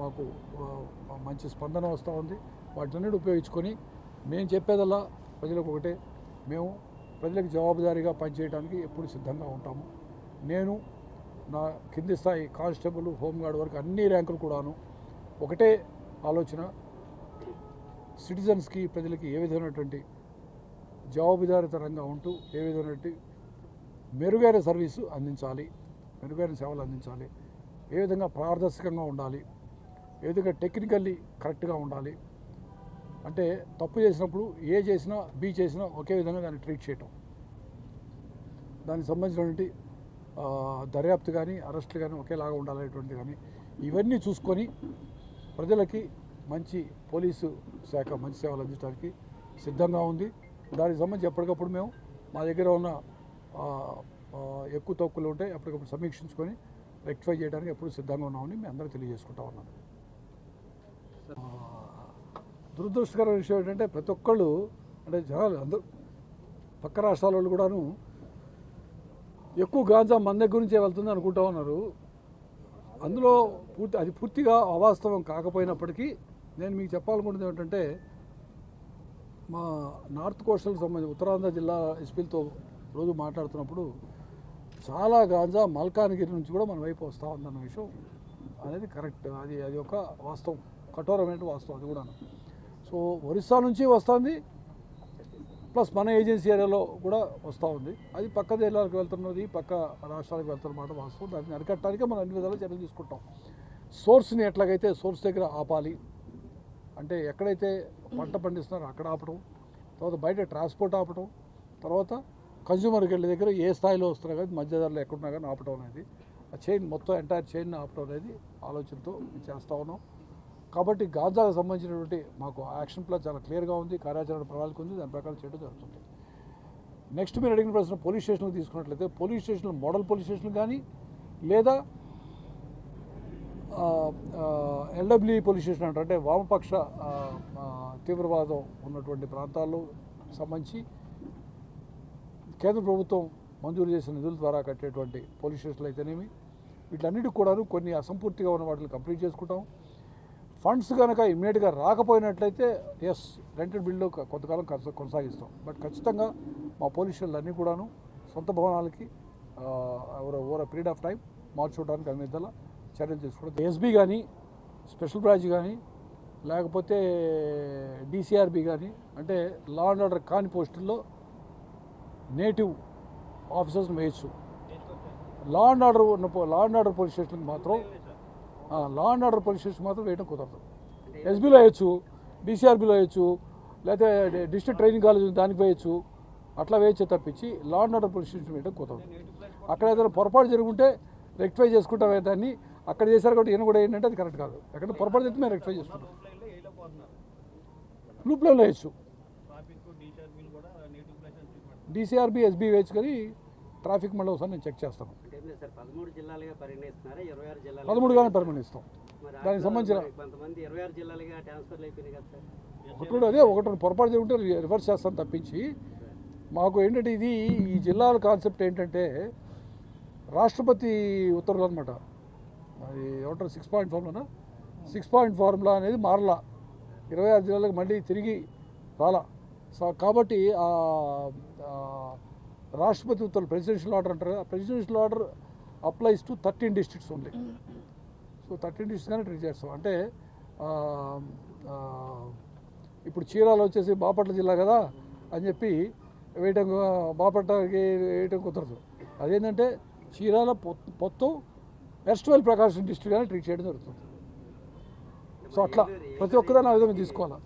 మాకు మంచి స్పందన వస్తూ ఉంది. వాటిని ఉపయోగించుకొని మేము చెప్పేదల్లా ప్రజలకు ఒకటే. మేము ప్రజలకు జవాబుదారీగా పనిచేయడానికి ఎప్పుడు సిద్ధంగా ఉంటాము. నేను నా కింది స్థాయి కానిస్టేబుల్ హోంగార్డ్ వరకు అన్ని ర్యాంకులు కూడాను ఒకటే ఆలోచన. సిటిజన్స్కి ప్రజలకి ఏ విధమైనటువంటి జవాబుదారితరంగా ఉంటూ ఏ విధమైనటువంటి మెరుగైన సర్వీసు అందించాలి మెరుగైన సేవలు అందించాలి ఏ విధంగా పారదర్శకంగా ఉండాలి ఏ టెక్నికల్లీ కరెక్ట్గా ఉండాలి అంటే తప్పు చేసినప్పుడు ఏ చేసినా బి చేసినా ఒకే విధంగా దాన్ని ట్రీట్ చేయటం. దానికి సంబంధించినటువంటి దర్యాప్తు కానీ అరెస్టులు కానీ ఒకేలాగా ఉండాలనేటువంటి కానీ ఇవన్నీ చూసుకొని ప్రజలకి మంచి పోలీసు శాఖ మంచి సేవలు అందించడానికి సిద్ధంగా ఉంది. దానికి సంబంధించి ఎప్పటికప్పుడు మేము మా దగ్గర ఉన్న ఎక్కువ తక్కువలు ఉంటే ఎప్పటికప్పుడు సమీక్షించుకొని రెక్టిఫై చేయడానికి ఎప్పుడు సిద్ధంగా ఉన్నామని మేము అందరూ తెలియజేసుకుంటా ఉన్నాను. దురదృష్టకరమైన విషయం ఏంటంటే ప్రతి ఒక్కళ్ళు అంటే జనాలు అందరూ పక్క రాష్ట్రాల వాళ్ళు కూడాను ఎక్కువ గాంజా మన దగ్గర నుంచే వెళ్తుంది అనుకుంటా ఉన్నారు. అందులో పూర్తి అది పూర్తిగా అవాస్తవం కాకపోయినప్పటికీ నేను మీకు చెప్పాలనుకుంటుంది ఏమిటంటే మా నార్త్ కోస్టల్ సంబంధించి ఉత్తరాంధ్ర జిల్లా ఎస్పీలతో రోజు మాట్లాడుతున్నప్పుడు చాలా గాంజా మల్కానగిరి నుంచి కూడా మన వైపు వస్తూ ఉందన్న విషయం అనేది కరెక్ట్. అది అది ఒక వాస్తవం కఠోరమైన వాస్తవం అది కూడా సో ఒరిస్సా నుంచి వస్తుంది ప్లస్ మన ఏజెన్సీ ఏరియాలో కూడా వస్తూ ఉంది. అది పక్క జిల్లాలకు వెళ్తున్నది పక్క రాష్ట్రాలకు వెళ్తున్నమాట వాస్తవం. దాన్ని అరికట్టడానికి మనం అన్ని విధాలు చర్యలు తీసుకుంటాం. సోర్స్ని ఎట్లాగైతే సోర్స్ దగ్గర ఆపాలి అంటే ఎక్కడైతే పంట పండిస్తున్నారో అక్కడ ఆపడం తర్వాత బయట ట్రాన్స్పోర్ట్ ఆపడం తర్వాత కన్జ్యూమర్కి వెళ్ళే దగ్గర ఏ స్థాయిలో వస్తున్నా కానీ మధ్య ధరలు ఎక్కడున్నా కానీ ఆపడం అనేది ఆ చైన్ మొత్తం ఎంటైర్ చైన్ ఆపడం అనేది ఆలోచనతో చేస్తూ ఉన్నాం. కాబట్టి గాజాకు సంబంధించినటువంటి మాకు యాక్షన్ ప్లాన్ చాలా క్లియర్గా ఉంది కార్యాచరణ ప్రణాళిక ఉంది దాని ప్రకారం చేయడం జరుగుతుంది. నెక్స్ట్ మీరు అడిగిన ప్రశ్న పోలీస్ స్టేషన్కి తీసుకున్నట్లయితే పోలీస్ స్టేషన్లు మోడల్ పోలీస్ స్టేషన్లు కానీ లేదా ఎల్డబ్ల్యూ పోలీస్ స్టేషన్ అంటారు అంటే వామపక్ష తీవ్రవాదం ఉన్నటువంటి ప్రాంతాల్లో సంబంధించి కేంద్ర ప్రభుత్వం మంజూరు చేసిన నిధుల ద్వారా కట్టేటువంటి పోలీస్ స్టేషన్లు అయితేనేమి వీటన్నిటికి కూడాను కొన్ని అసంపూర్తిగా ఉన్న వాటిని కంప్లీట్ చేసుకుంటాం. ఫండ్స్ కనుక ఇమ్మీడియట్గా రాకపోయినట్లయితే ఎస్ రెంటెడ్ బిల్లు కొంతకాలం కొనసాగిస్తాం. బట్ ఖచ్చితంగా మా పోలీసులు అన్నీ కూడాను సొంత భవనాలకి over over period of time మార్చుకోవడానికి అన్ని విధాల చర్యలు తీసుకోవడం ఎస్బీ కానీ స్పెషల్ బ్రాంచ్ కానీ లేకపోతే డిసిఆర్బి కానీ అంటే లా అండ్ ఆర్డర్ కాని పోస్టుల్లో నేటివ్ ఆఫీసర్స్ని వేయచ్చు లా అండ్ ఆర్డర్ ఉన్న లా అండ్ ఆర్డర్ పోలీస్ స్టేషన్కి మాత్రం law and order police station మాత్రం వేయడం కుదరదు. ఎస్బీలో వేయచ్చు డీసీఆర్బీలో వేయచ్చు లేకపోతే డిస్ట్రిక్ట్ ట్రైనింగ్ కాలేజ్ దానికి వేయచ్చు అట్లా వేయచ్చు తప్పించి law and order police station వేయడం కుదరదు. అక్కడ ఏదైనా పొరపాటు జరుగుంటే రెక్టిఫై చేసుకుంటామే దాన్ని అక్కడ చేశారు కాబట్టి ఈయన కూడా ఏంటంటే అది కరెక్ట్ కాదు. ఎక్కడ పొరపాటు చేస్తే మేము రెక్టిఫై చేసుకుంటాం. లూప్లో వేయచ్చు. డిసిఆర్బి ఎస్బీ వేయచ్చు కానీ ట్రాఫిక్ మళ్ళీ ఒకసారి నేను చెక్ చేస్తాను. పదమూడుగానే మరి దానికి సంబంధించిన ఒకటి అదే ఒకటి పొరపాటు జరుగుంటే రివర్స్ చేస్తాను తప్పించి. మాకు ఏంటంటే ఇది ఈ జిల్లాల కాన్సెప్ట్ ఏంటంటే రాష్ట్రపతి ఉత్తర్వులు అనమాట అది ఏమంటారు? సిక్స్ పాయింట్ ఫార్ములానా సిక్స్ పాయింట్ ఫార్ములా అనేది మారలా. ఇరవై ఆరు జిల్లాలకు మళ్ళీ తిరిగి రాలా. సో కాబట్టి రాష్ట్రపతి ఉత్తర్వులు ప్రెసిడెన్షియల్ ఆర్డర్ అంటారు కదా presidential order applies to thirteen districts only so thirteen డిస్ట్రిక్ట్స్గానే treat చేస్తాం. అంటే ఇప్పుడు చీరాలు వచ్చేసి బాపట్ల జిల్లా కదా అని చెప్పి వేయటం బాపట్లకి వేయటం కుదరదు. అదేంటంటే చీరాల మొత్తం ఎస్ట్వెల్ ప్రకాశం డిస్ట్రిక్ట్గానే ట్రీట్ చేయడం జరుగుతుంది. సో అట్లా ప్రతి ఒక్కదాన్ని ఆ విధంగా తీసుకోవాలి.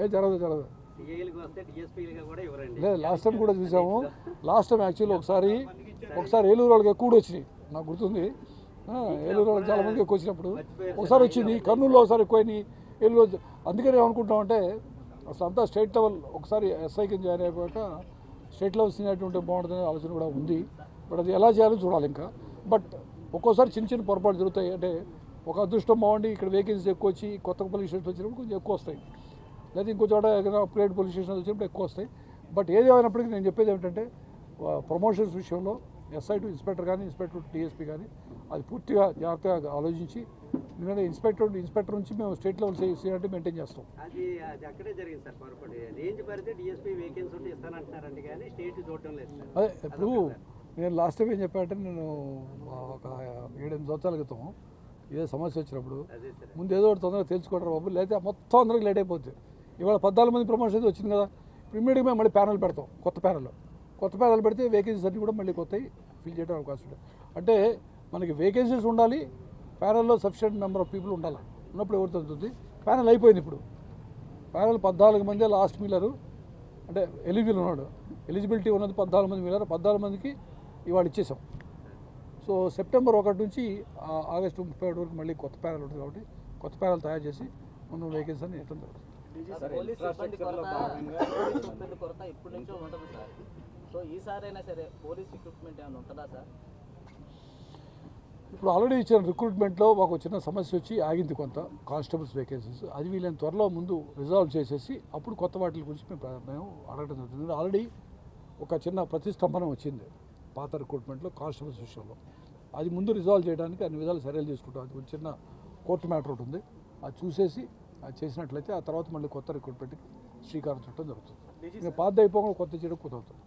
ఏ జరగదు జరగదు. లేదు లాస్ట్ టైం కూడా చూసాము. లాస్ట్ టైం యాక్చువల్లీ ఒకసారి ఒకసారి ఏలూరు వాళ్ళకి ఎక్కువ కూడా వచ్చినాయి. నాకు గుర్తుంది. ఏలూరు వాళ్ళకి చాలా మంది ఎక్కువ వచ్చినప్పుడు. ఒకసారి వచ్చింది కర్నూలులో ఒకసారి ఎక్కువైనాయి. ఏలూరు అందుకని ఏమనుకుంటామంటే అసలు అంతా స్టేట్ లెవెల్ ఒకసారి ఎస్ఐ కింద జాయిన్ అయిపోయాక స్టేట్ లెవెల్ సీనియారిటీ ఉంటే బాగుంటుందనే ఆలోచన కూడా ఉంది. బట్ అది ఎలా చేయాలో చూడాలి ఇంకా. బట్ ఒక్కోసారి చిన్న చిన్న పొరపాటు జరుగుతాయి. అంటే ఒక అదృష్టం బాగుండి ఇక్కడ వేకెన్సీ ఎక్కువ వచ్చి కొత్త పోలీస్ స్టేషన్ వచ్చినప్పుడు కొంచెం ఎక్కువ వస్తాయి. లేదా ఇంకో చోట ఏదైనా అప్గ్రేడ్ పోలీస్ స్టేషన్ వచ్చినప్పుడు ఎక్కువ వస్తాయి. బట్ ఏది అయినప్పటికీ నేను చెప్పేది ఏమిటంటే ప్రమోషన్స్ విషయంలో ఎస్ఐ టు ఇన్స్పెక్టర్ కానీ ఇన్స్పెక్టర్ టు డిఎస్పీ కానీ అది పూర్తిగా జాగ్రత్తగా ఆలోచించి ఎందుకంటే ఇన్స్పెక్టర్ ఇన్స్పెక్టర్ నుంచి మేము స్టేట్ లెవెల్ సీనియారిటీ మెయింటైన్ చేస్తాం. అది అక్కడే జరిగింది సార్ పొరపాటు. రేంజ్ పరిధి డిఎస్పీ వేకెన్సీ ఉంటే ఇస్తానంటున్నారండి కానీ స్టేట్ చూడటం లేదు అదే ఇప్పుడు నేను లాస్ట్ టైం ఏం చెప్పానంటే నేను ఒక ఏడెనిమిది సంవత్సరాల క్రితం ఏదో సమస్య వచ్చినప్పుడు ముందు ఏదో ఒకటి తొందరగా తెలుసుకోవడం బాబు లేకపోతే మొత్తం అందరికి లేట్ అయిపోతుంది ఇవాళ పద్నాలుగు మంది ప్రమోషన్ అయితే వచ్చింది కదా. ఇప్పుడు ఇమ్మీడియట్గా మేము మళ్ళీ ప్యానల్ పెడతాం కొత్త ప్యానల్ కొత్త ప్యానల్ పెడితే వేకెన్సీస్ అన్ని కూడా మళ్ళీ కొత్తవి ఫిల్ చేయడం అవకాశం ఉంటుంది అంటే మనకి వేకెన్సీస్ ఉండాలి ప్యానల్లో సఫిషియెంట్ నెంబర్ ఆఫ్ పీపుల్ ఉండాలి. ఉన్నప్పుడు ఎవరు తగ్గుతుంది? ప్యానల్ అయిపోయింది ఇప్పుడు. ప్యానల్ పద్నాలుగు మంది లాస్ట్ మిల్లరు అంటే ఎలిజిబుల్ ఉన్నాడు. ఎలిజిబిలిటీ ఉన్నది పద్నాలుగు మంది మిల్లరు పద్నాలుగు మందికి ఇవాళ ఇచ్చేసాం. సో సెప్టెంబర్ ఒకటి నుంచి ఆగస్టు ముప్పై ఒకటి వరకు మళ్ళీ కొత్త ప్యానల్ ఉంటుంది కాబట్టి కొత్త ప్యానల్ తయారు చేసి మనం వేకెన్సీ అని ఇవ్వడం జరుగుతుంది పోలీస్ సిబ్బంది కొరత పోలీస్ సిబ్బంది కొరత ఇప్పటి నుంచో ఉంటుంది సార్. సో ఈసారైనా సరే పోలీస్ రిక్రూట్మెంట్ ఏమైనా ఉంటుందా సార్? ఇప్పుడు ఆల్రెడీ ఇచ్చిన రిక్రూట్మెంట్లో మాకు చిన్న సమస్య వచ్చి ఆగింది కొంత కానిస్టేబుల్స్ వేకెన్సీస్ అది వీళ్ళని త్వరలో ముందు రిజాల్వ్ చేసేసి అప్పుడు కొత్త వాటి గురించి మేము మేము అడగడం జరుగుతుంది ఆల్రెడీ ఒక చిన్న ప్రతిష్టంభన వచ్చింది పాత రిక్రూట్మెంట్లో కానిస్టేబుల్స్ విషయంలో. అది ముందు రిజాల్వ్ చేయడానికి అన్ని విధాలు చర్యలు తీసుకుంటాం. అది చిన్న కోర్టు మ్యాటర్ ఒకటి ఉంది. అది చూసేసి చేసినట్లయితే ఆ తర్వాత మళ్ళీ కొత్త రిక్రూట్మెంట్కి శ్రీకారం చుట్టడం జరుగుతుంది. ఇంకా పాత అయిపోకుండా కొత్త చేయడం కుదవుతుంది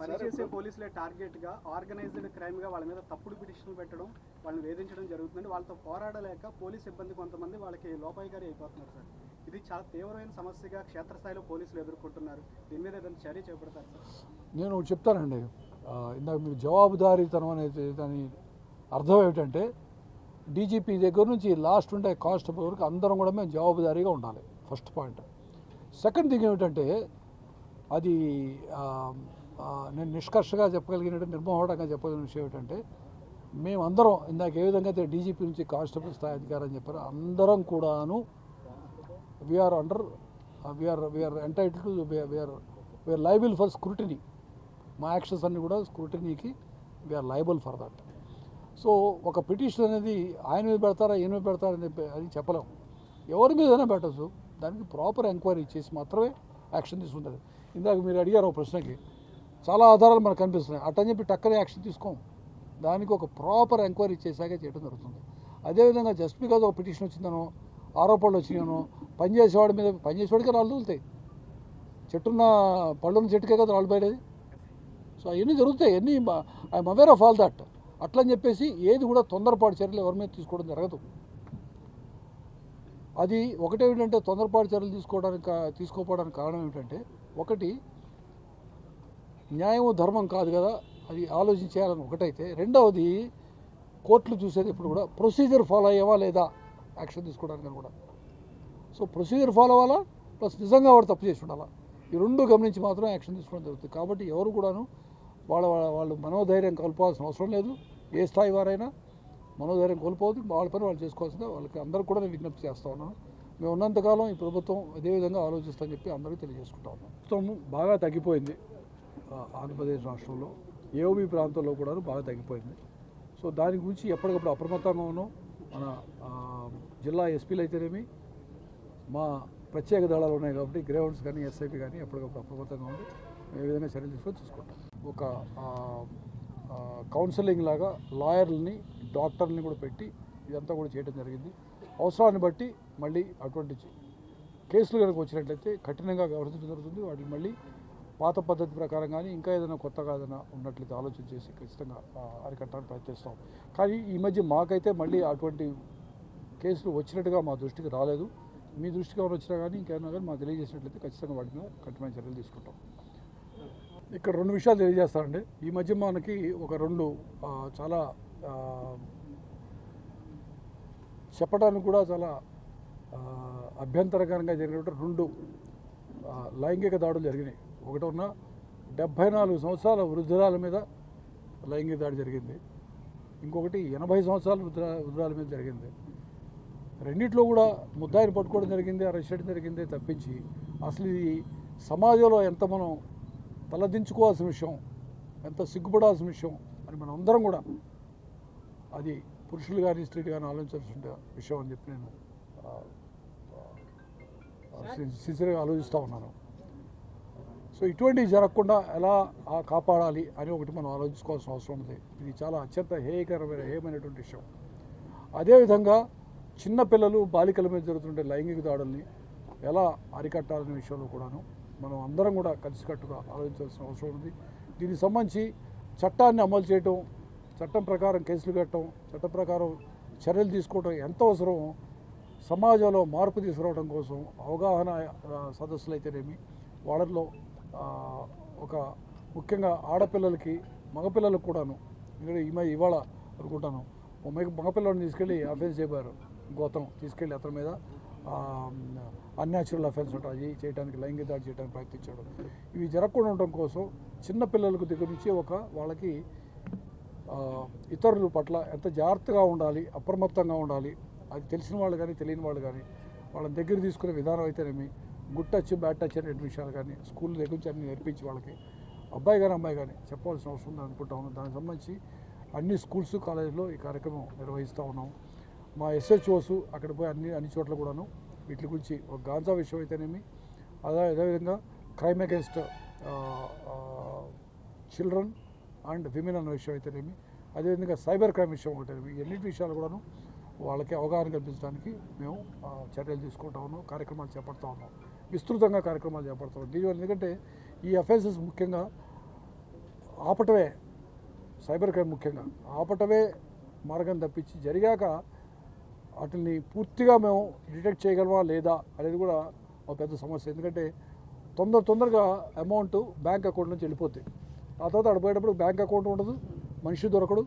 పనిచేసే పోలీసులే టార్గెట్గా ఆర్గనైజ్డ్ క్రైమ్గా వాళ్ళ మీద తప్పుడు పిటిషన్లు పెట్టడం వాళ్ళని వేధించడం జరుగుతుంది వాళ్ళతో పోరాడలేక పోలీస్ సిబ్బంది కొంతమంది వాళ్ళకి లోపాయికారి అయిపోతున్నారు సార్. ఇది చాలా తీవ్రమైన సమస్యగా క్షేత్రస్థాయిలో పోలీసులు ఎదుర్కొంటున్నారు. దీని మీద ఏదైనా చర్య చేపడతారు సార్? నేను ఒకటి చెప్తానండి. ఆ, ఇందాక మీకు జవాబుదారీతనం అనేది దాని అర్థం ఏమిటంటే డీజీపీ దగ్గర నుంచి లాస్ట్ ఉండే కానిస్టేబుల్ వరకు అందరం కూడా మేము జవాబుదారీగా ఉండాలి. First point. సెకండ్ థింగ్ ఏమిటంటే అది నేను నిష్కర్షగా చెప్పగలిగినట్టు నిర్మోహటంగా చెప్పగలిగిన విషయం ఏమిటంటే మేమందరం ఇందాక ఏ విధంగా అయితే డీజీపీ నుంచి కానిస్టేబుల్ స్థాయి అధికారం చెప్పారో అందరం కూడాను we are under we are we are entitle to we are we are liable for scrutiny మా యాక్షన్స్ అన్ని కూడా స్క్రూటినీకి we are liable for that so ఒక పిటిషన్ అనేది ఆయన మీద పెడతారా ఈయన మీద పెడతారా అని చెప్పి అది చెప్పలేం. ఎవరి మీదైనా పెట్టచ్చు. దానికి ప్రాపర్ ఎంక్వైరీ చేసి మాత్రమే యాక్షన్ తీసుకుంటారు. ఇందాక మీరు అడిగారు ఒక ప్రశ్నకి. చాలా ఆధారాలు మనకు కనిపిస్తున్నాయి. అట్టని చెప్పి టక్కనే యాక్షన్ తీసుకోం. దానికి ఒక ప్రాపర్ ఎంక్వైరీ చేశాకే చేయడం జరుగుతుంది. అదేవిధంగా జస్ట్ బికాజ్ ఒక పిటిషన్ వచ్చిందనో ఆరోపణలు వచ్చినానో పనిచేసేవాడి మీద పనిచేసేవాడికే రాళ్ళు తగులుతాయి. చెట్టున్న పళ్ళున్న చెట్టుకే కదా రాళ్ళు బయటది సో అవన్నీ జరుగుతాయి. అన్నీ I'm aware of all that అట్లని చెప్పేసి ఏది కూడా తొందరపాటు చర్యలు ఎవరి మీద తీసుకోవడం జరగదు. అది ఒకటే ఏంటంటే తొందరపాటు చర్యలు తీసుకోవడానికి తీసుకోపోవడానికి తీసుకోకపోవడానికి కారణం ఏమిటంటే ఒకటి న్యాయం ధర్మం కాదు కదా అది ఆలోచించేయాలని ఒకటైతే రెండవది కోర్టులు చూసేది ఇప్పుడు కూడా ప్రొసీజర్ ఫాలో అయ్యేవా లేదా యాక్షన్ తీసుకోవడానికి కూడా. సో ప్రొసీజర్ ఫాలో అవ్వాలా ప్లస్ నిజంగా వాడు తప్పు చేసి ఉండాలా? ఈ రెండు గమనించి మాత్రం యాక్షన్ తీసుకోవడం జరుగుతుంది. కాబట్టి ఎవరు కూడాను వాళ్ళ వాళ్ళ- వాళ్ళు మనోధైర్యం కోల్పోవాల్సిన అవసరం లేదు. ఏ స్థాయి వారైనా మనోధైర్యం కోల్పోదు వాళ్ళ పని వాళ్ళు చేసుకోవాల్సిందే. వాళ్ళకి అందరూ కూడా నేను విజ్ఞప్తి చేస్తా ఉన్నాను. మేము ఉన్నంతకాలం ఈ ప్రభుత్వం అదేవిధంగా ఆలోచిస్తామని చెప్పి అందరికీ తెలియజేసుకుంటా ఉన్నాం ప్రభుత్వం బాగా తగ్గిపోయింది. ఆంధ్రప్రదేశ్ రాష్ట్రంలో ఏఓబి ప్రాంతంలో కూడా బాగా తగ్గిపోయింది. సో దాని గురించి ఎప్పటికప్పుడు అప్రమత్తంగా ఉన్నాం. మన జిల్లా ఎస్పీలు అయితేనేమి మా ప్రత్యేక దళాలు ఉన్నాయి కాబట్టి గ్రేవన్స్ కానీ ఎస్ఐపి కానీ ఎప్పటికప్పుడు అప్రమత్తంగా ఉండి మేము ఏ విధంగా చర్యలు తీసుకొని చూసుకుంటాం. ఒక కౌన్సిలింగ్ లాగా లాయర్లని డాక్టర్ని కూడా పెట్టి ఇదంతా కూడా చేయడం జరిగింది. అవసరాన్ని బట్టి మళ్ళీ అటువంటి కేసులు కనుక వచ్చినట్లయితే కఠినంగా వ్యవహరించడం జరుగుతుంది. వాటిని మళ్ళీ పాత పద్ధతి ప్రకారం కానీ ఇంకా ఏదైనా కొత్తగా ఏదైనా ఉన్నట్లయితే ఆలోచన చేసి ఖచ్చితంగా అరికట్టడానికి ప్రయత్నిస్తాం. కానీ ఈ మధ్య మాకైతే మళ్ళీ అటువంటి కేసులు వచ్చినట్టుగా మా దృష్టికి రాలేదు. మీ దృష్టికి ఎవరు వచ్చినా కానీ ఇంకేమైనా కానీ మాకు తెలియజేసినట్లయితే ఖచ్చితంగా వాటి మీద కఠినమైన చర్యలు తీసుకుంటాం. ఇక్కడ రెండు విషయాలు తెలియజేస్తానండి. ఈ మధ్య మనకి ఒక రెండు చాలా చెప్పడానికి కూడా చాలా అభ్యంతరకరంగా జరిగినటువంటి రెండు లైంగిక దాడులు జరిగినాయి. ఒకటి ఉన్న డెబ్భై నాలుగు సంవత్సరాల వృద్ధురాల మీద లైంగిక దాడి జరిగింది. ఇంకొకటి ఎనభై సంవత్సరాల వృద్ధ వృద్ధురాల మీద జరిగింది. రెండిట్లో కూడా ముద్దాయిని పట్టుకోవడం జరిగింది అరెస్ట్ చేయడం జరిగింది తప్పించి. అసలు ఇది సమాజంలో ఎంత మనం తలదించుకోవాల్సిన విషయం ఎంత సిగ్గుపడాల్సిన విషయం అని మనం అందరం కూడా అది పురుషులు కానీ స్త్రీలు కానీ ఆలోచించాల్సిన విషయం అని చెప్పి నేను సిన్సియర్గా ఆలోచిస్తూ ఉన్నాను. సో ఇటువంటివి జరగకుండా ఎలా కాపాడాలి అని ఒకటి మనం ఆలోచించుకోవాల్సిన అవసరం ఉంది ఇది చాలా అత్యంత హేయకరమైన హేయమైనటువంటి విషయం. అదేవిధంగా చిన్నపిల్లలు బాలికల మీద జరుగుతుండే లైంగిక దాడుల్ని ఎలా అరికట్టాలనే విషయంలో కూడాను మనం అందరం కూడా కలిసికట్టుగా ఆలోచించాల్సిన అవసరం ఉంది. దీనికి సంబంధించి చట్టాన్ని అమలు చేయటం చట్టం ప్రకారం కేసులు కట్టడం చట్టం ప్రకారం చర్యలు తీసుకోవడం ఎంత అవసరం సమాజంలో మార్పు తీసుకురావడం కోసం అవగాహన సదస్సులు అయితేనేమి వాళ్ళలో ఒక ముఖ్యంగా ఆడపిల్లలకి మగపిల్లలకు కూడాను ఇక్కడ ఈ ఇవాళ అనుకుంటాను ఓ మగ తీసుకెళ్ళి అఫెన్స్ చేయబారు గోతం తీసుకెళ్ళి అతని మీద. అన్యాచురల్ అఫెన్స్ ఉంటాయి. అవి చేయడానికి లైంగిక దాడి చేయడానికి ప్రయత్నించాడు. ఇవి జరగకుండా ఉండడం కోసం చిన్న పిల్లలకు దగ్గర నుంచి ఒక వాళ్ళకి ఇతరుల పట్ల ఎంత జాగ్రత్తగా ఉండాలి అప్రమత్తంగా ఉండాలి అది తెలిసిన వాళ్ళు కానీ తెలియని వాళ్ళు కానీ వాళ్ళని దగ్గర తీసుకునే విధానం అయితేనేమి గుడ్ టచ్ బ్యాడ్ టచ్ అనే విషయాలు కానీ స్కూల్ దగ్గర నుంచి అన్ని నేర్పించి వాళ్ళకి అబ్బాయి కానీ అమ్మాయి కానీ చెప్పాల్సిన అవసరం ఉంది అనుకుంటా ఉన్నాం. దానికి సంబంధించి అన్ని స్కూల్స్ కాలేజీలో ఈ కార్యక్రమం నిర్వహిస్తూ ఉన్నాం. మా ఎస్హెచ్ఓస్ అక్కడ పోయి అన్ని అన్ని చోట్ల కూడాను. వీటి గురించి ఒక గాంజా విషయం అయితేనేమి అదే అదేవిధంగా crime against children and women అన్న విషయం అయితేనేమి అదేవిధంగా సైబర్ క్రైమ్ విషయం ఒకటేమి ఎన్నిటి విషయాలు కూడాను వాళ్ళకి అవగాహన కల్పించడానికి మేము చర్యలు తీసుకుంటా ఉన్నాం కార్యక్రమాలు చేపడతా ఉన్నాం. విస్తృతంగా కార్యక్రమాలు చేపడతా ఉన్నాం. దీనివల్ల ఎందుకంటే ఈ అఫెన్సెస్ ముఖ్యంగా ఆపటమే సైబర్ క్రైమ్ ముఖ్యంగా ఆపటమే మార్గం తప్పించి జరిగాక వాటిని పూర్తిగా మేము డిటెక్ట్ చేయగలమా లేదా అనేది కూడా ఒక పెద్ద సమస్య. ఎందుకంటే తొందర తొందరగా అమౌంట్ బ్యాంక్ అకౌంట్ నుంచి వెళ్ళిపోతుంది ఆ తర్వాత అక్కడ పోయేటప్పుడు బ్యాంక్ అకౌంట్ ఉండదు మనిషి దొరకడు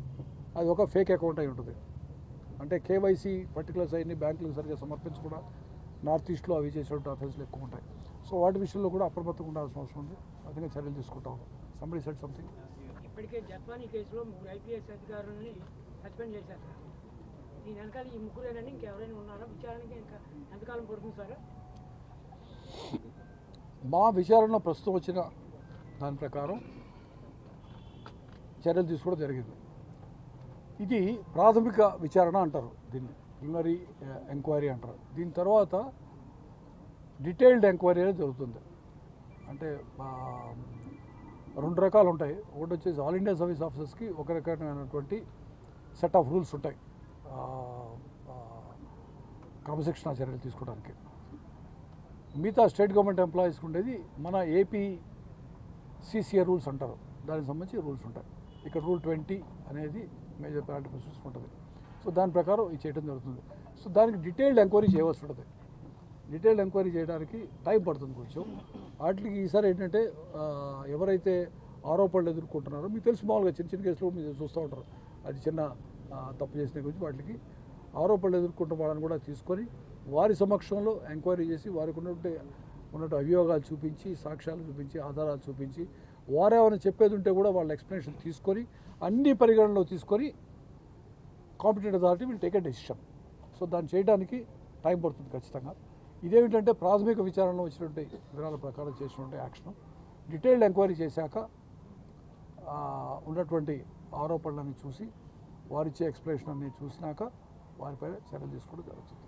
అది ఒక ఫేక్ అకౌంట్ అయి ఉంటుంది. అంటే కేవైసీ పర్టికులర్స్ అన్ని బ్యాంకులకు సరిగ్గా సమర్పించకుండా నార్త్ ఈస్ట్లో అవి చేసేటువంటి ఆఫీసులు ఎక్కువ ఉంటాయి. సో వాటి విషయంలో కూడా అప్రమత్తంగా ఉండాల్సిన అవసరం ఉంది. అదే చర్యలు తీసుకుంటాం. సంబడి సెట్ సంథింగ్ ఇప్పటికే జత్వానీ కేసులో మూడు ఐపీఎస్ అధికారులని సస్పెండ్ చేశారు. దీని వెనకాల ఈ ముగ్గురేనండి ఇంకెవరైనా ఉన్నారా? విచారణకి ఇంకా ఎంతకాలం పడుతుంది సార్? మా విచారణలో ప్రస్తుతం వచ్చిన దాని ప్రకారం చర్యలు తీసుకోవడం జరిగింది. ఇది ప్రాథమిక విచారణ అంటారు దీన్ని ప్రిలిమినరీ ఎంక్వైరీ అంటారు. దీని తర్వాత డీటెయిల్డ్ ఎంక్వైరీ అనేది జరుగుతుంది. అంటే రెండు రకాలు ఉంటాయి ఒకటి వచ్చేసి ఆల్ ఇండియా సర్వీస్ ఆఫీసర్స్కి ఒక రకమైనటువంటి సెట్ ఆఫ్ రూల్స్ ఉంటాయి. క్రమశిక్షణా చర్యలు తీసుకోవడానికి. మిగతా స్టేట్ గవర్నమెంట్ ఎంప్లాయీస్కి ఉండేది మన ఏపీ సిసిఏ రూల్స్ అంటారు. దానికి సంబంధించి రూల్స్ ఉంటాయి. ఇక్కడ రూల్ ట్వంటీ అనేది మేజర్ ప్రయారిటీ ప్రొసెస్ ఉంటుంది. సో దాని ప్రకారం ఇది చేయడం జరుగుతుంది. సో దానికి డీటెయిల్డ్ ఎంక్వైరీ చేయవలసి ఉంటుంది. డీటెయిల్డ్ ఎంక్వైరీ చేయడానికి టైం పడుతుంది కొంచెం. వాటికి ఈసారి ఏంటంటే ఎవరైతే ఆరోపణలు ఎదుర్కొంటున్నారో మీకు తెలుసు మామూలుగా చిన్న చిన్న కేసులు మీరు చూస్తూ ఉంటారు. అది చిన్న తప్పు చేసిన గురించి వాటికి ఆరోపణలు ఎదుర్కొంటున్న వాళ్ళని కూడా తీసుకొని వారి సమక్షంలో ఎంక్వైరీ చేసి వారికి ఉన్నట్టు ఉన్నట్టు అభియోగాలు చూపించి సాక్ష్యాలు చూపించి ఆధారాలు చూపించి వారేమైనా చెప్పేది ఉంటే కూడా వాళ్ళ ఎక్స్ప్లెనేషన్ తీసుకొని అన్ని పరిగణనలో తీసుకొని competent authority will take a decision. So దాన్ని చేయడానికి టైం పడుతుంది ఖచ్చితంగా. ఇదేమిటంటే ప్రాథమిక విచారణలో వచ్చినటువంటి వివరాల ప్రకారం చేసినటువంటి యాక్షన్. డీటెయిల్డ్ ఎంక్వైరీ చేశాక ఉన్నటువంటి ఆరోపణలని చూసి వారిచ్చే ఎక్స్ప్లెనేషన్ అన్ని చూసినాక వారిపై చర్యలు తీసుకోవడం జరుగుతుంది.